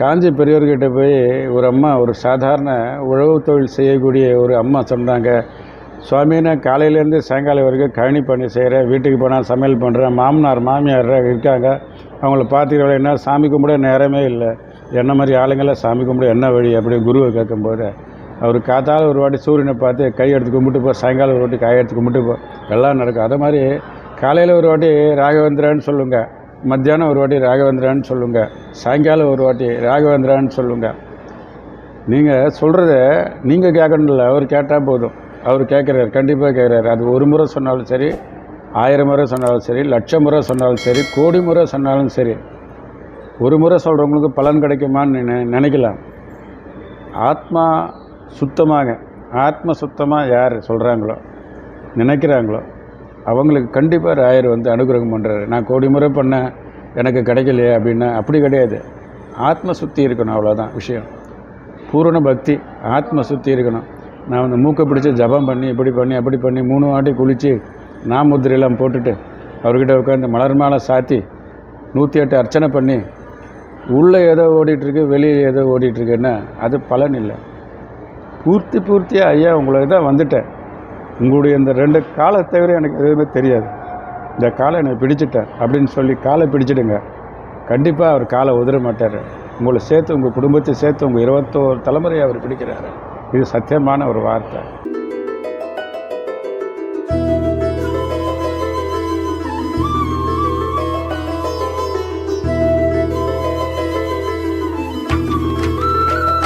காஞ்சி பெரியவர்கிட்ட போய் ஒரு அம்மா ஒரு சாதாரண உழவு தொழில் செய்யக்கூடிய ஒரு அம்மா சொன்னாங்க. சுவாமி நான் காலையிலேருந்து சாயங்காலம் வரைக்கும் கழனி பண்ணி செய்கிறேன் வீட்டுக்கு போனால் சமையல் பண்ணுறேன் மாமனார் மாமியார் இருக்காங்க. அவங்கள பார்த்துக்கிற என்ன சாமி கும்பிட நேரமே இல்லை. என்ன மாதிரி ஆளுங்களை சாமி கும்பிட என்ன வழி? அப்படி குருவை கேட்கும்போது அவர் காத்தால் ஒரு வாட்டி சூரியனை பார்த்து கை எடுத்து கும்பிட்டு போ சாயங்காலம் ஒரு வாட்டி கை எடுத்து கும்பிட்டு போ எல்லாம் நடக்கும். அதே மாதிரி காலையில் ஒரு வாட்டி ராகவேந்திரான்னு சொல்லுங்கள் மத்தியானம் ஒரு வாட்டி ராகவேந்திரான்னு சொல்லுங்கள் சாயங்காலம் ஒரு வாட்டி ராகவேந்திரான்னு சொல்லுங்கள் நீங்கள் சொல்கிறத நீங்கள் கேட்கணும்ல அவர் கேட்டால் போதும். அவர் கேட்குறாரு கண்டிப்பாக கேட்குறாரு. அது ஒரு முறை சொன்னாலும் சரி ஆயிரம் முறை சொன்னாலும் சரி லட்சம் முறை சொன்னாலும் சரி கோடி முறை சொன்னாலும் சரி ஒரு முறை சொல்கிறவங்களுக்கு பலன் கிடைக்குமான்னு நினைக்கலாம். ஆத்மா சுத்தமாக ஆத்ம சுத்தமாக யார் சொல்கிறாங்களோ நினைக்கிறாங்களோ அவங்களுக்கு கண்டிப்பாக ராயர் வந்து அனுகிரகம் பண்ணுறாரு நான் கோடி முறை பண்ணேன் எனக்கு கிடைக்கலையே அப்படின்னா அப்படி கிடையாது. ஆத்ம சுத்தி இருக்கணும் அவ்வளோதான் விஷயம். பூரண பக்தி ஆத்ம சுத்தி இருக்கணும். நான் வந்து மூக்கை பிடிச்சி ஜபம் பண்ணி இப்படி பண்ணி அப்படி பண்ணி மூணு வாட்டி குளித்து நாமுத்திரையெல்லாம் போட்டுட்டு அவர்கிட்ட உட்காந்து மலர் மாலை சாத்தி நூற்றி எட்டு அர்ச்சனை பண்ணி உள்ளே ஏதோ ஓடிட்டுருக்கு வெளியே ஏதோ ஓடிட்டுருக்குன்னா அது பலன் இல்லை. பூர்த்தி பூர்த்தியாக ஐயா உங்களுக்கு தான் வந்துட்டேன். உங்களுடைய இந்த ரெண்டு காலை தவிர எனக்கு எதுவுமே தெரியாது. இந்த காலை எனக்கு பிடிச்சிட்டேன் அப்படின்னு சொல்லி காலை பிடிச்சிடுங்க. கண்டிப்பாக அவர் காலை உதற மாட்டார். உங்களை சேர்த்து உங்கள் குடும்பத்தை சேர்த்து உங்கள் இருபத்தோரு தலைமுறையை அவர் பிடிக்கிறாரு. இது சத்தியமான ஒரு வார்த்தை.